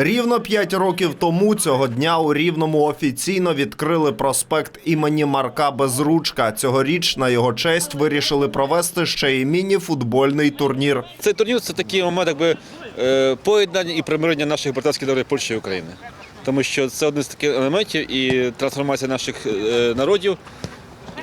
Рівно п'ять років тому цього дня у Рівному офіційно відкрили проспект імені Марка Безручка. Цьогоріч на його честь вирішили провести ще й міні-футбольний турнір. Цей турнір це такий момент, якби е, поєднання і примирення наших братських народів Польщі і України. Тому що це один з таких елементів і трансформація наших е, народів,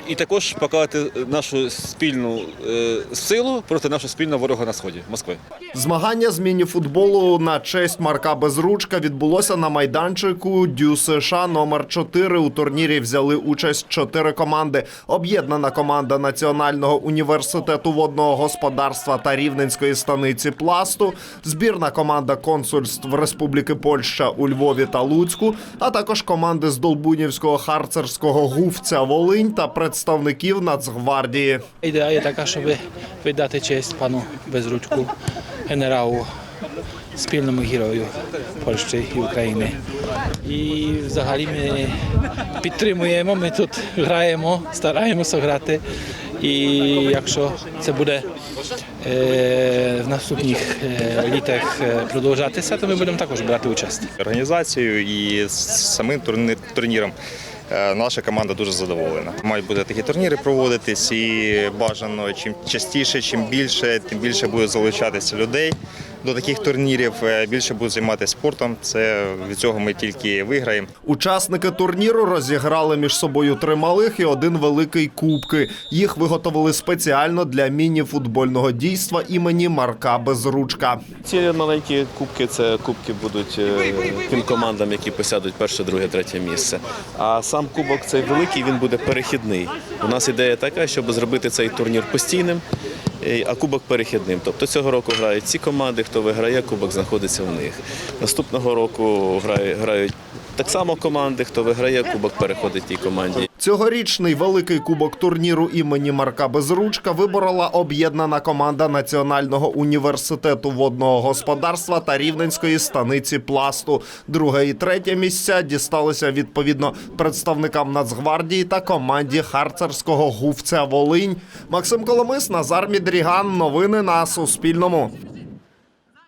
і також показати нашу спільну е, силу проти нашого спільного ворога на сході Москви. Змагання з міні-футболу на честь Марка Безручка відбулося на майданчику Дю США номер 4 У турнірі взяли участь чотири команди. Об'єднана команда Національного університету водного господарства та Рівненської станиці Пласту, збірна команда консульств Республіки Польща у Львові та Луцьку, а також команди з Долбунівського харцерського гуфця Волинь та представників Нацгвардії. Ідея є така, щоб віддати честь пану Безручку, генералу, спільному герою Польщі і України. І взагалі ми підтримуємо, ми тут граємо, стараємося грати. І якщо це буде е, в наступних е, літах е, продовжатися, то ми будемо також брати участь. організацією і самим турніром. Е, Наша команда дуже задоволена. Мають бути такі турніри проводитись і бажано чим частіше, чим більше, тим більше буде залучатися людей до таких турнірів. е, Більше будуть займатися спортом. Це від цього ми тільки виграємо. Учасники турніру розіграли між собою три малих і один великий кубки. Їх виготовили спеціально для міні-футбольного дійства імені Марка Безручка. Ці маленькі кубки це кубки будуть е, тим командам, які посядуть перше, друге, третє місце. А сам кубок цей великий він буде перехідний. У нас ідея така, щоб зробити цей турнір постійним, а кубок перехідним. Тобто цього року грають ці команди, хто виграє, кубок знаходиться в них. Наступного року грають, грають так само команди, хто виграє, кубок переходить тій команді. Цьогорічний великий кубок турніру імені Марка Безручка виборола об'єднана команда Національного університету водного господарства та Рівненської станиці Пласту. Друге і третє місця дісталися відповідно представникам Нацгвардії та команді харцерського гуфця Волинь. Максим Коломис, Назар Мідріган. Новини на Суспільному.